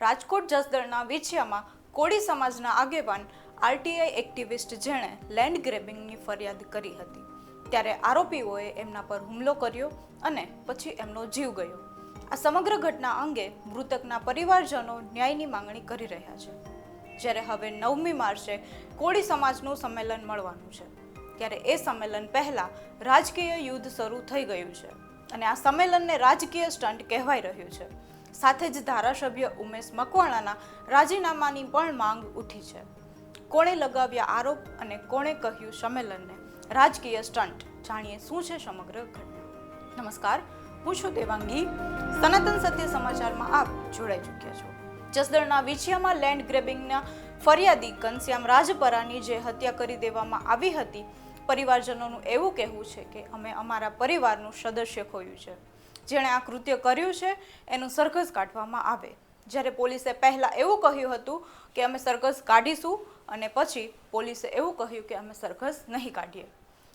રાજકોટ જસદણના વિછિયામાં કોળી સમાજના આગેવાન RTI activist જેણે લેન્ડ ગ્રેબિંગની ફરિયાદ કરી હતી. ત્યારે આરોપીઓએ એમના પર હુમલો કર્યો અને પછી એમનો જીવ ગયો. આ સમગ્ર ઘટના અંગે મૃતકના પરિવારજનો ન્યાયની માંગણી કરી રહ્યા છે. જ્યારે હવે નવમી માર્ચે કોળી સમાજનું સંમેલન મળવાનું છે, ત્યારે એ સંમેલન પહેલા રાજકીય યુદ્ધ શરૂ થઈ ગયું છે અને આ સંમેલનને રાજકીય સ્ટન્ટ કહેવાઈ રહ્યું છે. સાથે જ ધારાસભ્ય ઉમેશ મકવાણાના રાજીનામાની પણ માંગ ઉઠી છે. કોણે લગાવ્યા આરોપ અને કોણે કહ્યું સંમેલનને? રાજકીય સ્ટન્ટ જાણીએ શું છે સમગ્ર ઘટના? નમસ્કાર. હું છું દેવાંગી. સનાતન સત્ય સમાચારમાં આપ જોડાઈ ચૂક્યા છો. જસદણના વિછિયામાં લેન્ડ ગ્રેબિંગના ફરિયાદી ઘનશ્યામ રાજપરાની જે હત્યા કરી દેવામાં આવી હતી, પરિવારજનોનું એવું કહેવું છે કે અમે અમારા પરિવારનું સદસ્ય ખોયું છે. જેણે આ કૃત્ય કર્યું છે, એનું સરઘસ કાઢવામાં આવે. જ્યારે પોલીસે પહેલાં એવું કહ્યું હતું કે અમે સરઘસ કાઢીશું અને પછી પોલીસે એવું કહ્યું કે અમે સરઘસ નહીં કાઢીએ.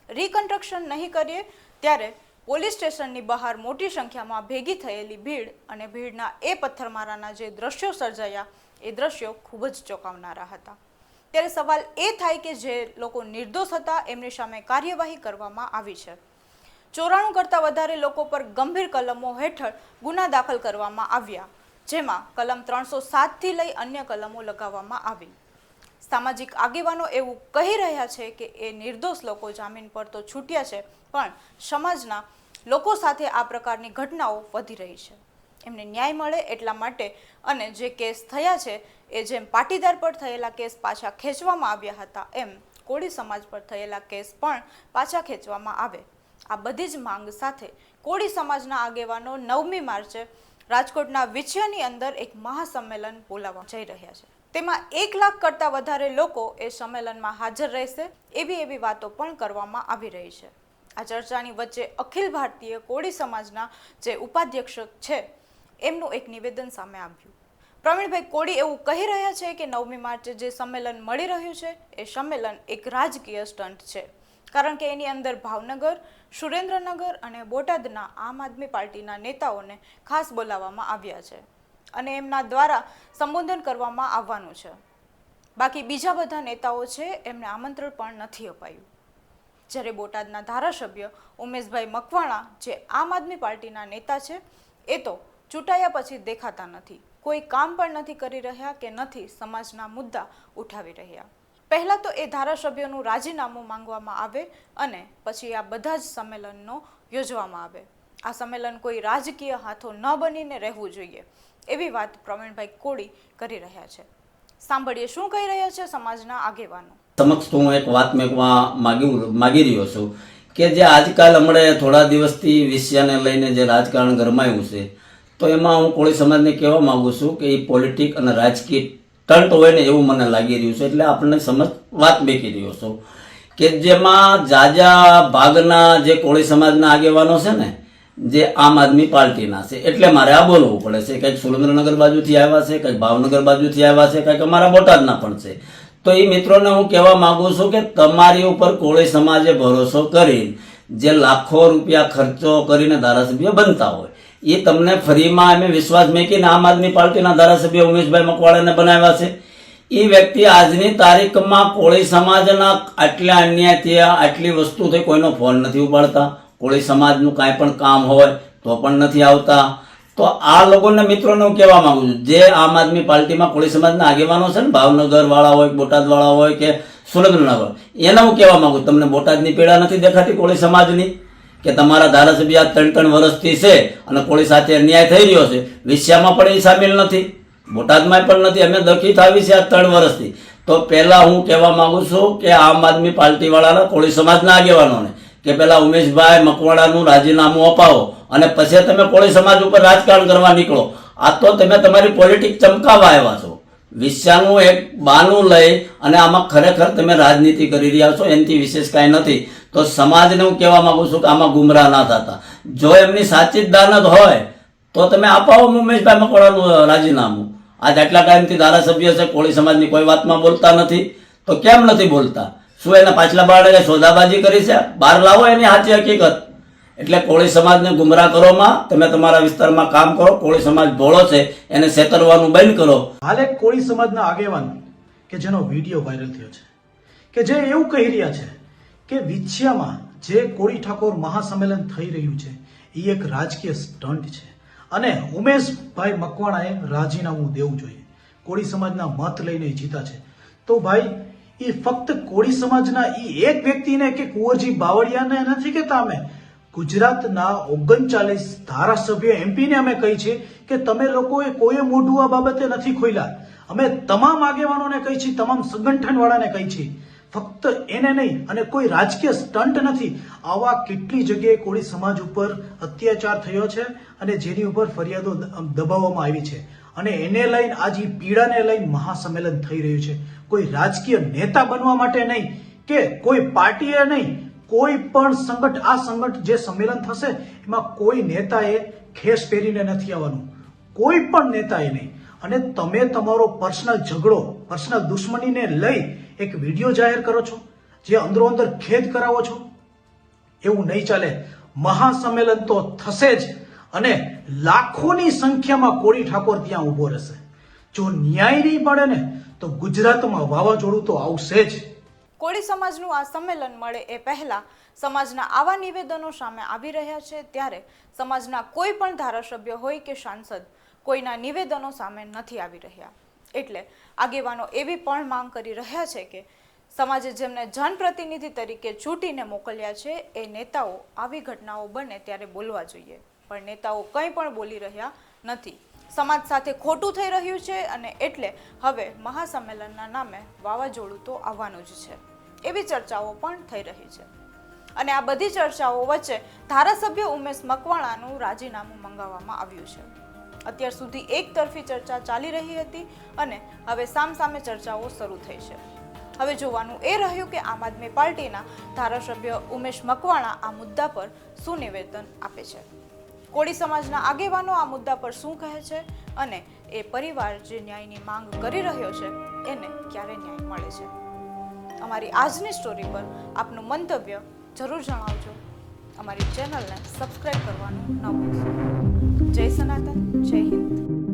રિકન્સ્ટ્રક્શન નહીં કરીએ, ત્યારે પોલીસ સ્ટેશનની બહાર મોટી સંખ્યામાં ભેગી થયેલી ભીડ અને ભીડના એ પથ્થરમારાના જે દ્રશ્યો સર્જાયા, એ દ્રશ્યો ખૂબ જ ચોંકાવનારા હતા. ત્યારે સવાલ એ થાય કે જે લોકો નિર્દોષ હતા, એમની સામે કાર્યવાહી કરવામાં આવી છે. ચોરાણું કરતાં વધારે લોકો પર ગંભીર કલમો હેઠળ ગુના દાખલ કરવામાં આવ્યા, જેમાં કલમ ત્રણસો સાતથી લઈ અન્ય કલમો લગાવવામાં આવી. સામાજિક આગેવાનો એવું કહી રહ્યા છે કે એ નિર્દોષ લોકો જામીન પર તો છૂટ્યા છે, પણ સમાજના લોકો સાથે આ પ્રકારની ઘટનાઓ વધી રહી છે. એમને ન્યાય મળે એટલા માટે અને જે કેસ થયા છે, એ જેમ પાટીદાર પર થયેલા કેસ પાછા ખેંચવામાં આવ્યા હતા, એમ કોળી સમાજ પર થયેલા કેસ પણ પાછા ખેંચવામાં આવે. આ બધી જ માંગ સાથે કોળી સમાજના આગેવાનો નવમી માર્ચે રાજકોટના વિછિયાની અંદર એક મહાસંમેલન બોલાવવા જઈ રહ્યા છે. તેમાં એક લાખ કરતાં વધારે લોકો એ સંમેલનમાં હાજર રહેશે, એવી એવી વાતો પણ કરવામાં આવી રહી છે. આ ચર્ચાની વચ્ચે અખિલ ભારતીય કોળી સમાજના જે ઉપાધ્યક્ષ છે, એમનું એક નિવેદન સામે આવ્યું. પ્રવીણભાઈ કોળી એવું કહી રહ્યા છે કે નવમી માર્ચે જે સંમેલન મળી રહ્યું છે, એ સંમેલન એક રાજકીય સ્ટન્ટ છે. કારણ કે એની અંદર ભાવનગર, સુરેન્દ્રનગર અને બોટાદના આમ આદમી પાર્ટીના નેતાઓને ખાસ બોલાવવામાં આવ્યા છે અને એમના દ્વારા સંબોધન કરવામાં આવવાનું છે. બાકી બીજા બધા નેતાઓ છે, એમને આમંત્રણ પણ નથી અપાયું. જ્યારે બોટાદના ધારાસભ્ય ઉમેશભાઈ મકવાણા, જે આમ આદમી પાર્ટીના નેતા છે, એ તો ચૂંટાયા પછી દેખાતા નથી. કોઈ કામ પણ નથી કરી રહ્યા કે નથી સમાજના મુદ્દા ઉઠાવી રહ્યા. પહેલાં તો એ ધારાસભ્યોનું રાજીનામું માંગવામાં આવે અને પછી આ બધા જ સંમેલનનો યોજવામાં આવે. આ સંમેલન કોઈ રાજકીય હાથો ન બનીને રહેવું જોઈએ, એવી વાત પ્રવીણભાઈ કોળી કરી રહ્યા છે. સાંભળીએ શું કહી રહ્યા છે સમાજના આગેવાનો. સમક્ષ હું એક વાત મેકવા માગી માગી રહ્યો છું કે જે આજકાલ હમણાં થોડા દિવસથી વિષયને લઈને જે રાજકારણ ગરમાયું છે, તો એમાં હું કોળી સમાજને કહેવા માગું છું કે એ પોલિટિક અને રાજકીય ટંટ હોય ને એવું મને લાગી રહ્યું છે, એટલે આપણને સમજ વાત મેકી રહ્યો છો. કે જેમાં જાજા ભાગના જે કોળી સમાજના આગેવાનો છે ને, જે આમ આદમી પાર્ટીના છે, એટલે મારે આ બોલવું પડે છે. કંઈક સુરેન્દ્રનગર બાજુથી આવ્યા છે, કંઈક ભાવનગર બાજુથી આવ્યા છે, કંઈક અમારા બોટાદના પણ છે. તો એ મિત્રોને હું કહેવા માગું છું કે તમારી ઉપર કોળી સમાજે ભરોસો કરી જે લાખો રૂપિયા ખર્ચો કરીને ધારાસભ્ય બનતા હોય એ તમને ફરીમાં અમે વિશ્વાસ મેકીને આમ આદમી પાર્ટીના ધારાસભ્ય ઉમેશભાઈ મકવાણાને બનાવ્યા છે. એ વ્યક્તિ આજની તારીખમાં કોળી સમાજના આટલા અન્યાય થયા, આટલી વસ્તુ થઈ, કોઈનો ફોન નથી ઉપાડતા. કોળી સમાજનું કાંઈ પણ કામ હોય તો પણ નથી આવતા. તો આ લોકોને મિત્રોને હું કહેવા માંગુ છું, જે આમ આદમી પાર્ટીમાં કોળી સમાજના આગેવાનો છે ને, ભાવનગરવાળા હોય, બોટાદવાળા હોય કે સુરેન્દ્રનગર, એને હું કહેવા માંગુ તમને બોટાદની પીડા નથી દેખાતી કોળી સમાજની? કે તમારા ધારાસભ્ય આ ત્રણ ત્રણ વર્ષથી છે અને કોળી સાથે અન્યાય થઈ રહ્યો છે. વિષયમાં પણ એ સામેલ નથી. બોટાદમાં પણ નથી. અમે દખી આવી છે આ ત્રણ વર્ષથી. તો પહેલાં હું કહેવા માગું છું કે આમ આદમી પાર્ટીવાળાના કોળી સમાજના આગેવાનોને, કે પહેલાં ઉમેશભાઈ મકવાડાનું રાજીનામું અપાવો અને પછી તમે કોળી સમાજ ઉપર રાજકારણ કરવા નીકળો. આ તો તમે તમારી પોલિટિક ચમકાવવા આવ્યા છો. વિષયાનું એક બાનું લઈ અને આમાં ખરેખર તમે રાજનીતિ કરી રહ્યા છો, એનાથી વિશેષ કાંઈ નથી. તો સમાજને હું કહેવા માંગુ છું કે આમાં ગુમરાહ ના થતા. જો એમની સાચી જ દાનત હોય, તો તમે અપાવો ઉમેશભાઈ મકવાણાનું રાજીનામું. આજ આટલા ટાઈમથી ધારાસભ્ય છે, કોળી સમાજની કોઈ વાતમાં બોલતા નથી. તો કેમ નથી બોલતા? શું એના પાછલા બાળકે સોદાબાજી કરી છે? બહાર લાવો એની સાચી હકીકત. એટલે કોળી સમાજને ગુમરાહ કરવામાં તમે તમારા વિસ્તારમાં કામ કરો, કોળી સમાજ ભોળો છે, એને છેતરવાનું બંધ કરો. હાલ એક કોળી સમાજના આગેવાન કે જેનો વીડિયો વાયરલ થયો છે, કે જે એવું કહી રહ્યા છે કે વિછિયામાં જે કોળી ઠાકોર મહાસંમેલન થઈ રહ્યું છે, એ એક રાજકીય સ્ટન્ટ છે. અને ઉમેશભાઈ મકવાણાએ રાજીનામું દેવું જોઈએ. કોળી સમાજના મત લઈને જીતા છે. તો ભાઈ એ ફક્ત કોળી સમાજના એ એક વ્યક્તિને કે કુંવરજી બાવળિયાને નથી કહેતા અમે? ગુજરાતના ઓગણચાલીસ ધારાસભ્ય એમપીને અમે કહી છે કે તમે લોકોએ કોઈ મોઢું આ બાબતે નથી ખોલ્યા અમે તમામ આગેવાનોને કહી છીએ, તમામ સંગઠન વાળાને કહી છીએ. ફક્ત એને નહીં, અને કોઈ રાજકીય સ્ટન્ટ નથી. આવા કેટલી જગ્યાએ કોળી સમાજ ઉપર અત્યાચાર થયો છે અને જેની ઉપર ફરિયાદો દબાવવામાં આવી છે. અને એને લઈને આજ પીડાને લઈને મહાસંમેલન થઈ રહ્યું છે. કોઈ રાજકીય નેતા બનવા માટે નહીં કે કોઈ પાર્ટીએ નહીં કોઈ પણ સંગઠ, આ સંગઠ જે સંમેલન થશે, એમાં કોઈ નેતાએ ખેસ પહેરીને નથી આવવાનું. કોઈ પણ નેતાએ નહીં. અને તમે તમારો પર્સનલ ઝઘડો, પર્સનલ દુશ્મનીને લઈ એક વીડિયો જાહેર કરો છો, જે અંદરો અંદર ખેદ કરાવો છો. એવું નહીં ચાલે. મહાસંમેલન તો થશે જ અને લાખોની સંખ્યામાં કોળી ઠાકોર ત્યાં ઊભો રહેશે. જો ન્યાય નહીં મળે ને, તો ગુજરાતમાં વાવાઝોડું તો આવશે જ. કોળી સમાજનું આ સંમેલન મળે એ પહેલા સમાજના આવા નિવેદનો સામે આવી રહ્યા છે ત્યારે સમાજના કોઈ પણ ધારાસભ્ય હોય કે સાંસદ કોઈના નિવેદનો સામે નથી આવી રહ્યા. એટલે આગેવાનો એવી પણ માંગ કરી રહ્યા છે કે સમાજે જેમને જનપ્રતિનિધિ તરીકે ચૂંટીને મોકલ્યા છે, એ નેતાઓ આવી ઘટનાઓ બને ત્યારે બોલવા જોઈએ. પણ નેતાઓ કંઈ પણ બોલી રહ્યા નથી. સમાજ સાથે ખોટું થઈ રહ્યું છે અને એટલે હવે મહાસંમેલનના નામે વાવાઝોડું તો આવવાનું જ છે. એવી ચર્ચાઓ પણ થઈ રહી છે. અને આ બધી ચર્ચાઓ વચ્ચે ધારાસભ્ય ઉમેશ મકવાણાનું રાજીનામું મંગાવવામાં આવ્યું છે. અત્યાર સુધી એક તરફી ચર્ચા ચાલી રહી હતી અને હવે સામસામે ચર્ચાઓ શરૂ થઈ છે. હવે જોવાનું એ રહ્યું કે આમ આદમી પાર્ટીના ધારાસભ્ય ઉમેશ મકવાણા આ મુદ્દા પર શું નિવેદન આપે છે. કોળી સમાજના આગેવાનો આ મુદ્દા પર શું કહે છે અને એ પરિવાર જે ન્યાયની માંગ કરી રહ્યો છે એને ક્યારે ન્યાય મળે છે? અમારી આજની સ્ટોરી પર આપનું મંતવ્ય જરૂર જણાવજો. અમારી ચેનલને સબસ્ક્રાઈબ કરવાનું ન ભૂલશો. જય સનાતન, જય